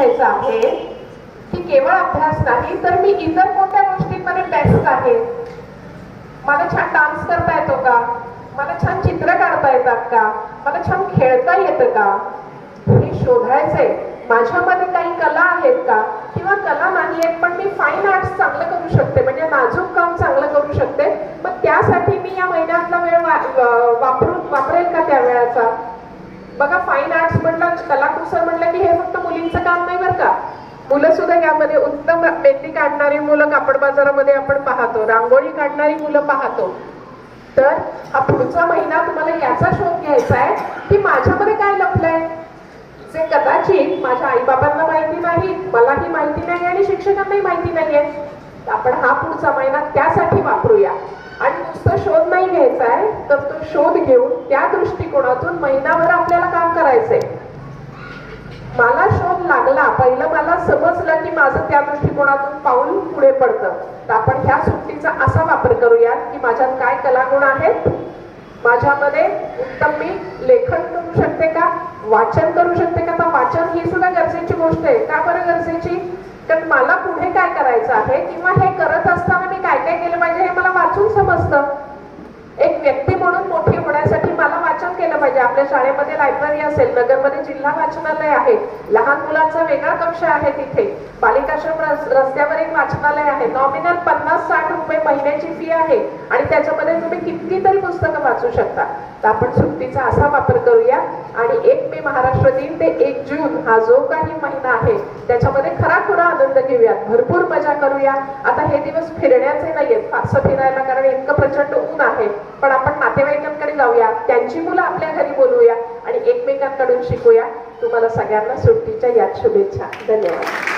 घ्यायचं आहे की केवळ अभ्यास नाही तर मी इतर कोणत्या गोष्टींमध्ये बेस्ट आहे? मला छान डान्स करता येतो का? मला छान चित्र काढता येतात का? मला छान खेळता येतं का? हे शोधायचंय. माझ्यामध्ये काही कला आहेत का? किंवा कला नाही आहेत पण मी फाईन आर्ट्स चांगलं करू शकते म्हणजे नाजूक काम चांगलं करू शकते. मग त्यासाठी मी या महिन्यातला वेळ वा- वापरून वापरेल का त्या वेळाचा? बघा फाईन आर्ट्स म्हटलं कलाकुसर म्हटलं की हे फक्त मुलींचं काम नाही बरं का मुलं सुद्धा यामध्ये उत्तम मेहंदी काढणारी मुलं कापड बाजारामध्ये आपण पाहतो. रांगोळी काढणारी मुलं पाहतो. तर हा पुढचा महिना तुम्हाला याचा शोध घ्यायचा आहे की माझ्यामध्ये काय लपलंय? जे कदाचित माझ्या आईबाबांना माहिती नाही मलाही माहिती नाही आणि शिक्षकांनाही माहिती नाहीये. आहे आपण हा पुढचा महिना त्यासाठी वापरूया. आणि नुसतं शोध नाही घ्यायचा आहे तर तो शोध घेऊन त्या दृष्टिकोनातून महिनाभर आपल्याला काम करायचंय. पहिलं मला समजलं की माझं त्या दृष्टिकोनातून पाऊल पुढे पडतं. तर आपण ह्या सुट्टीचा असा वापर करूयात की माझ्यात काय कलागुण आहेत? माझ्यामध्ये उत्तम मी लेखन करू शकते का? वाचन करू शकते का? तर वाचन ही सुद्धा गरजेची गोष्ट आहे. का बरं गरजेची? कारण मला पुढे काय करायचं आहे? किंवा हे करत असताना मी काय काय केलं पाहिजे हे मला वाचून समजतं एक व्यक्ती म्हणून मोठी होण्यासाठी मला वाचन केलं पाहिजे. आपल्या शाळेमध्ये लायब्ररी असेल नगरमध्ये जिल्हा वाचनालय आहे. लहान मुलांचा वेगळा कक्ष आहे तिथे. बालिकाश्रम रस्त्यावर एक वाचनालय आहे. नॉमिनल पन्नास साठ रुपये महिन्याची फी आहे. आणि त्याच्यामध्ये तुम्ही कितीतरी पुस्तकं वाचू शकता. तर आपण सुट्टीचा असा वापर करूया. आणि एक मे महाराष्ट्र दिन ते एक जून हा जो काही महिना आहे त्याच्यामध्ये खरा खुरा आनंद घेऊयात. भरपूर मजा करूया. आता हे दिवस फिरण्याचे नाहीयेत. फारसं फिरायला कारण इतकं प्रचंड ऊन आहे पण आपण नातेवाईकांकडे जाऊया त्यांची मुलं बोलूया आणि एकमेकांकडून शिकूया. तुम्हाला सगळ्यांना सुट्टीच्या याच शुभेच्छा. धन्यवाद.